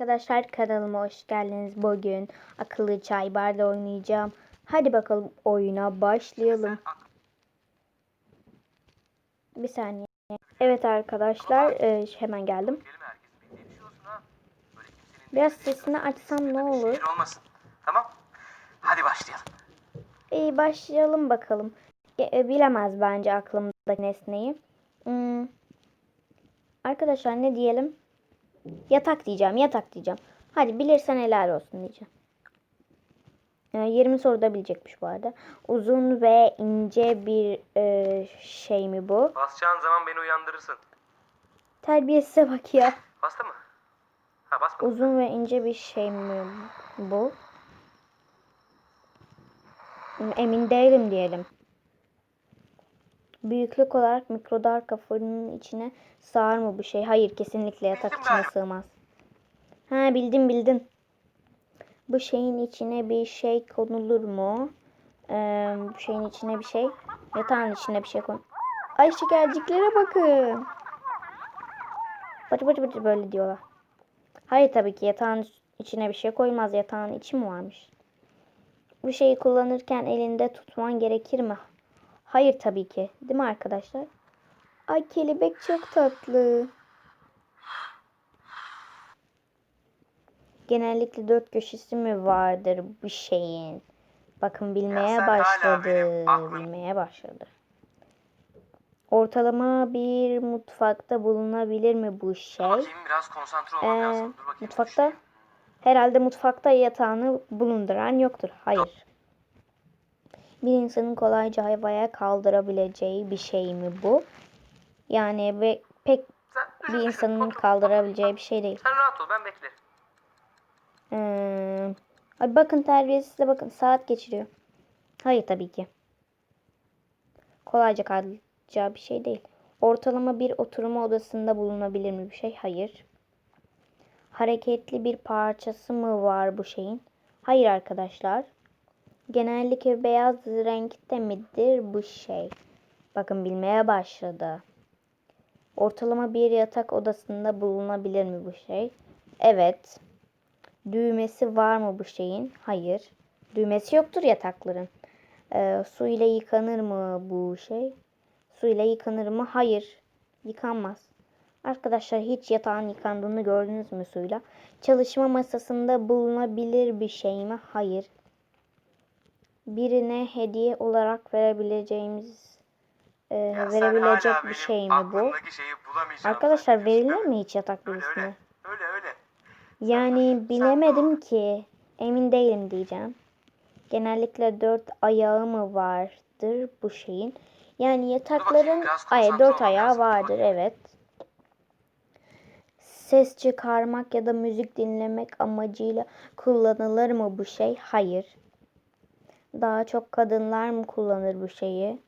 Arkadaşlar kanalıma hoş geldiniz. Bugün akıllı çay barda oynayacağım. Hadi bakalım oyuna başlayalım. Bir saniye. Evet arkadaşlar e, hemen geldim. Şey Biraz sesini açsam ne olur? şehir olmasın. Tamam. Hadi başlayalım. İyi başlayalım bakalım. E, e, bilemez bence aklımdaki nesneyi. Hmm. Arkadaşlar ne diyelim? Yatak diyeceğim, yatak diyeceğim. Hadi bilirsen helal olsun diyeceğim. E, 20 soruda bilecekmiş bu arada. Uzun ve ince bir e, şey mi bu? Basacağın zaman beni uyandırırsın. Terbiyesize bak ya. Bastı mı? Ha basma. Uzun ve ince bir şey mi bu? Emin değilim diyelim. Büyüklük olarak mikrodalga fırının içine sığar mı bu şey? Hayır kesinlikle yatak Bildim içine sığmaz. Ha bildim bildin. Bu şeyin içine bir şey konulur mu? Ee, bu şeyin içine bir şey. Yatağın içine bir şey kon. Ay şekerciklere bakın. Bıcı bıcı bıcı böyle diyorlar. Hayır tabii ki yatağın içine bir şey koymaz. Yatağın içi mi varmış? Bu şeyi kullanırken elinde tutman gerekir mi? Hayır tabii ki. Değil mi arkadaşlar? Ay kelebek çok tatlı. Genellikle dört köşesi mi vardır bu şeyin? Bakın bilmeye başladı. Bilmeye başladı. Ortalama bir mutfakta bulunabilir mi bu şey? Bakayım biraz konsantre olmam Ee, lazım. Dur bakayım. mutfakta herhalde mutfakta yatağını bulunduran yoktur. Hayır. Bir insanın kolayca havaya kaldırabileceği bir şey mi bu? Yani ve pek Sen, bir insanın kaldırabileceği bir şey değil. Sen rahat ol ben beklerim. Ee, ay bakın terbiyesize bakın saat geçiriyor. Hayır tabii ki. Kolayca kaldıracağı bir şey değil. Ortalama bir oturma odasında bulunabilir mi bir şey? Hayır. Hareketli bir parçası mı var bu şeyin? Hayır arkadaşlar. Genellikle beyaz renkte midir bu şey? Bakın bilmeye başladı. Ortalama bir yatak odasında bulunabilir mi bu şey? Evet. Düğmesi var mı bu şeyin? Hayır. Düğmesi yoktur yatakların. Ee, su ile yıkanır mı bu şey? Su ile yıkanır mı? Hayır. Yıkanmaz. Arkadaşlar hiç yatağın yıkandığını gördünüz mü suyla? Çalışma masasında bulunabilir bir şey mi? Hayır. Birine hediye olarak verebileceğimiz e, Ya sen verebilecek bir şey mi bu? Arkadaşlar verilir mi hiç yatak birisine? öyle. Öyle öyle. Yani bilemedim ki. Emin değilim diyeceğim. Genellikle dört ayağı mı vardır bu şeyin? Yani yatakların ay dört ayağı vardır evet. Ses çıkarmak ya da müzik dinlemek amacıyla kullanılır mı bu şey? Hayır. Daha çok kadınlar mı kullanır bu şeyi?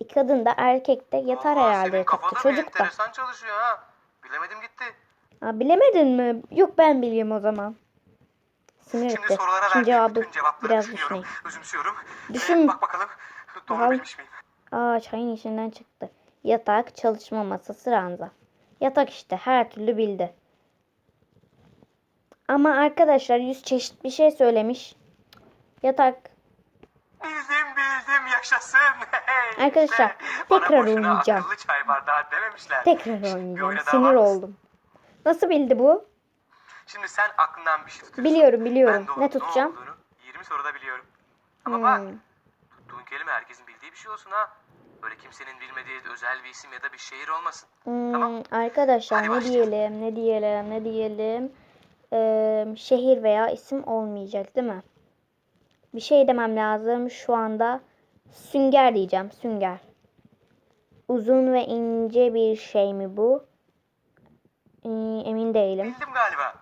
E, kadın da erkek de yatar Vallahi herhalde yatakta. Çocuk da. enteresan çalışıyor ha. Bilemedim gitti. Ha, bilemedin mi? Yok ben biliyorum o zaman. Sinir Şimdi etti. sorulara Şimdi cevabı biraz düşüneyim. Özümsüyorum. Düşün. Ee, bak bakalım doğru Bakalım. bilmiş miyim? Aa çayın içinden çıktı. Yatak, çalışma masası, ranza. Yatak işte her türlü bildi. Ama arkadaşlar yüz çeşit bir şey söylemiş. Yatak. Bildim bildim yaşasın. Arkadaşlar, tekrar oynayacağım. Çay bardağı dememişler. Tekrar oynayacağım. Sinir oldum. Nasıl bildi bu? Şimdi sen aklından bir şey tutuyorsun. Biliyorum biliyorum. Ben Ne tutacağım? olduğunu 20 soruda biliyorum. Ama bak Hmm. tuttuğun kelime herkesin bildiği bir şey olsun ha. Böyle kimsenin bilmediği özel bir isim ya da bir şehir olmasın. Hmm, Tamam. Arkadaşlar Hadi ne başlayalım. diyelim, ne diyelim, ne diyelim. Ee, şehir veya isim olmayacak değil mi? Bir şey demem lazım. Şu anda sünger diyeceğim. Sünger. Uzun ve ince bir şey mi bu? Ee, emin değilim. Bildim galiba.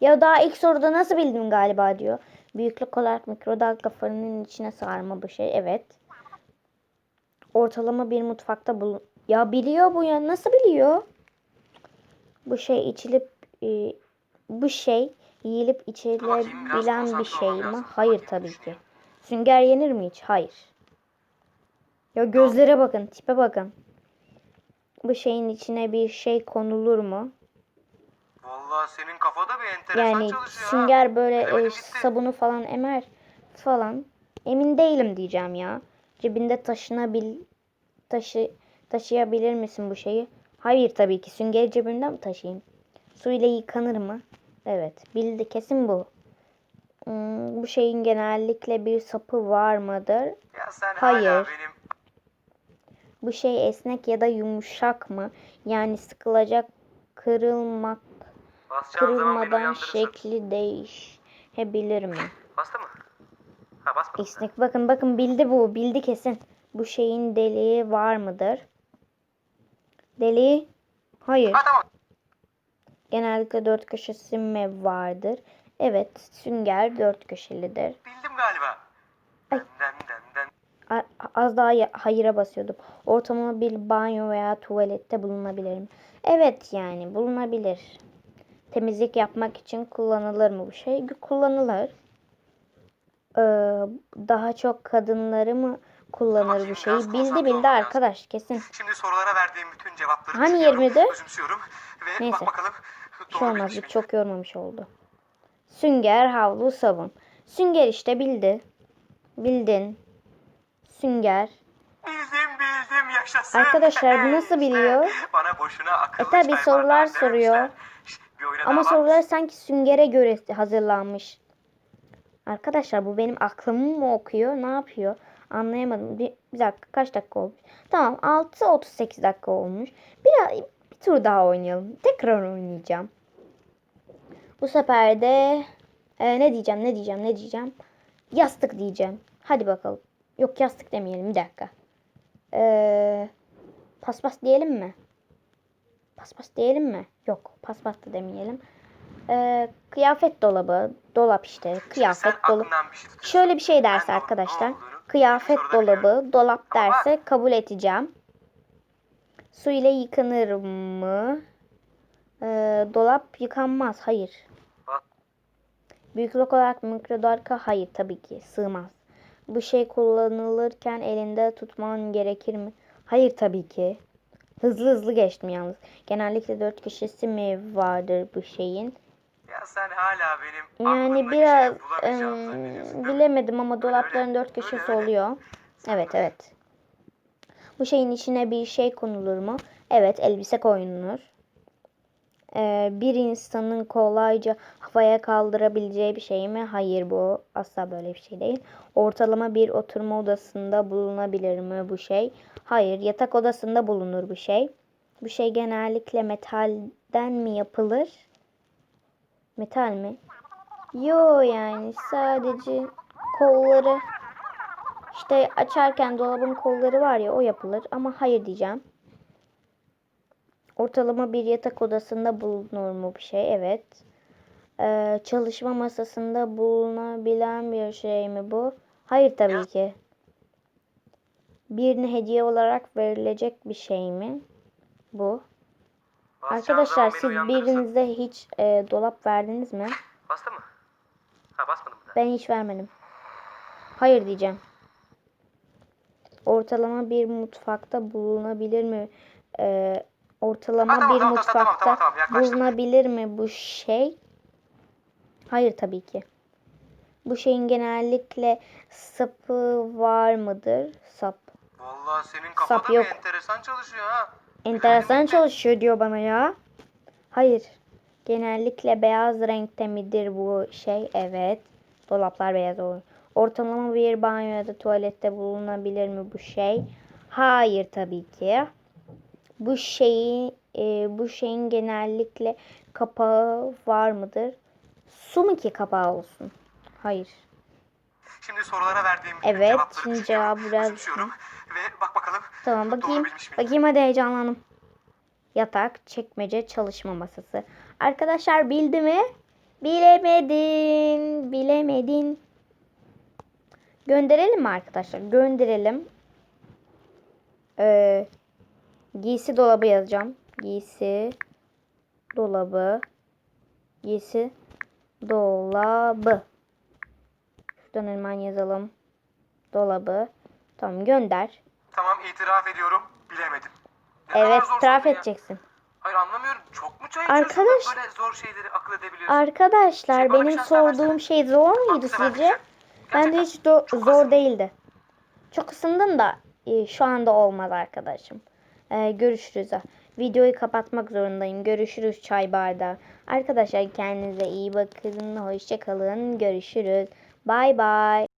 Ya daha ilk soruda nasıl bildim galiba diyor. Büyüklük olarak mikrodalga fırının içine sarma bu şey. Evet. Ortalama bir mutfakta bulun. Ya biliyor bu ya. Nasıl biliyor? Bu şey içilip e, bu şey yiyilip içilebilen bir şey mi? Hayır tabii ki. Sünger yenir mi hiç? Hayır. Ya gözlere bakın, tipe bakın. Bu şeyin içine bir şey konulur mu? Vallahi senin kafada bir enteresan Yani çalışıyor ha. sünger böyle Bilemedim e, sabunu falan emer falan. Emin değilim diyeceğim ya. Cebinde taşınabil taşı taşıyabilir misin bu şeyi? Hayır tabii ki. Süngeri cebimden mi taşıyayım? Su ile yıkanır mı? Evet. Bildi kesin bu. Hmm, bu şeyin genellikle bir sapı var mıdır? Hayır. benim Bu şey esnek ya da yumuşak mı? Yani sıkılacak, kırılmak, basacağım kırılmadan şekli değişebilir mi? Bastı mı? Ha basmadı. Esnek. Bakın bakın bildi bu. Bildi kesin. Bu şeyin deliği var mıdır? Deliği? Hayır. Ha tamam. Genellikle dört köşesi mi vardır? Evet. Sünger dört köşelidir. Bildim galiba. Ay. Den den den. Az daha hayıra basıyordum. Ortamda bir banyo veya tuvalette bulunabilir mi? Evet yani bulunabilir. Temizlik yapmak için kullanılır mı bu şey? Kullanılır. Ee, daha çok kadınları mı kullanır bu şeyi? Bildi bildi arkadaş kesin. Şimdi sorulara verdiğim bütün cevapları Hani düşünüyorum, 20'de? özümsüyorum ve Neyse. bak bakalım doğru şey olmaz. bilmiş Bu miyim? çok yormamış oldu. Sünger, havlu, sabun. Sünger işte bildi. Bildin. Sünger. Bildim bildim yaşasın. Arkadaşlar, bu nasıl biliyor? Bana boşuna akıllı E tabi sorular soruyor. Ama sorular sanki süngere göre hazırlanmış. Arkadaşlar bu benim aklımı mı okuyor? Ne yapıyor? Anlayamadım. Bir, bir dakika kaç dakika olmuş? Tamam 6.38 dakika olmuş. Bir, bir tur daha oynayalım. Tekrar oynayacağım. Bu sefer de e, ne diyeceğim ne diyeceğim ne diyeceğim. Yastık diyeceğim. Hadi bakalım. Yok yastık demeyelim bir dakika. Ee, paspas diyelim mi? Paspas diyelim mi? Yok paspas da demeyelim. Ee, kıyafet dolabı. Dolap işte. Kıyafet bir şey. Şöyle bir şey derse arkadaşlar. Kıyafet dolabı, dolap derse kabul edeceğim. Su ile yıkanır mı? Ee, dolap yıkanmaz. Hayır. Büyüklük olarak mikrodalga hayır tabii ki sığmaz. Bu şey kullanılırken elinde tutman gerekir mi? Hayır tabii ki. Hızlı hızlı geçtim yalnız. Genellikle dört köşesi mi vardır bu şeyin? Ya sen hala benim Yani biraz değil mi? bilemedim ama Öyle, dolapların öyle. dört köşesi Öyle, öyle. oluyor. Evet evet. Bu şeyin içine bir şey konulur mu? Evet elbise koyulur. Ee, bir insanın kolayca havaya kaldırabileceği bir şey mi? Hayır bu asla böyle bir şey değil. Ortalama bir oturma odasında bulunabilir mi bu şey? Hayır yatak odasında bulunur bu şey. Bu şey genellikle metalden mi yapılır? Metal mi? Yo yani sadece kolları işte açarken dolabın kolları var ya o yapılır ama hayır diyeceğim. Ortalama bir yatak odasında bulunur mu bir şey? Evet. Ee, çalışma masasında bulunabilen bir şey mi bu? Hayır tabii ki. Birine hediye olarak verilecek bir şey mi? Bu. Arkadaşlar siz birinize hiç e, dolap verdiniz mi? Bastı mı? Ha basmadım da. Ben hiç vermedim. Hayır diyeceğim. Ortalama bir mutfakta bulunabilir mi? Ee, ortalama Ha, tamam, bir tamam, tamam, tamam, mutfakta tamam, tamam, yaklaştım. bulunabilir mi bu şey? Hayır tabii ki. Bu şeyin genellikle sapı var mıdır? Sap. Vallahi senin kafada Sap yok. enteresan çalışıyor ha. Enteresan çalışıyor diyor bana ya. Hayır. Genellikle beyaz renkte midir bu şey? Evet. Dolaplar beyaz olur. Ortalama bir banyo ya da tuvalette bulunabilir mi bu şey? Hayır tabii ki. Bu şeyi e, bu şeyin genellikle kapağı var mıdır? Su mu ki kapağı olsun? Hayır. Şimdi sorulara verdiğim Evet, cevapları şimdi düşünüyorum, cevabı biraz özümsüyorum ve bak bakalım Tamam bakayım. Bakayım hadi heyecanlandım. Yatak, çekmece, çalışma masası. Arkadaşlar bildi mi? Bilemedin. Bilemedin. Gönderelim mi arkadaşlar? Gönderelim. Ee, giysi dolabı yazacağım. Giysi dolabı. Giysi dolabı. Hemen yazalım. Dolabı. Tamam gönder. Tamam itiraf ediyorum bilemedim. Ne kadar Evet, zor itiraf ya. edeceksin. Hayır anlamıyorum. Çok mu çay içiyorsun da Arkadaş- böyle zor şeyleri akıl edebiliyorsun? Arkadaşlar Şey, bana bir benim şans vermesene. sorduğum şey zor muydu bu sefer sizce? diyeceğim. Bence Gerçekten hiç do- çok zor basit. değildi. Çok ısındın da e, şu anda olmaz arkadaşım. E, görüşürüz. Videoyu kapatmak zorundayım. Görüşürüz çay bardağı. Arkadaşlar kendinize iyi bakın. Hoşça kalın. Görüşürüz. Bye-bye.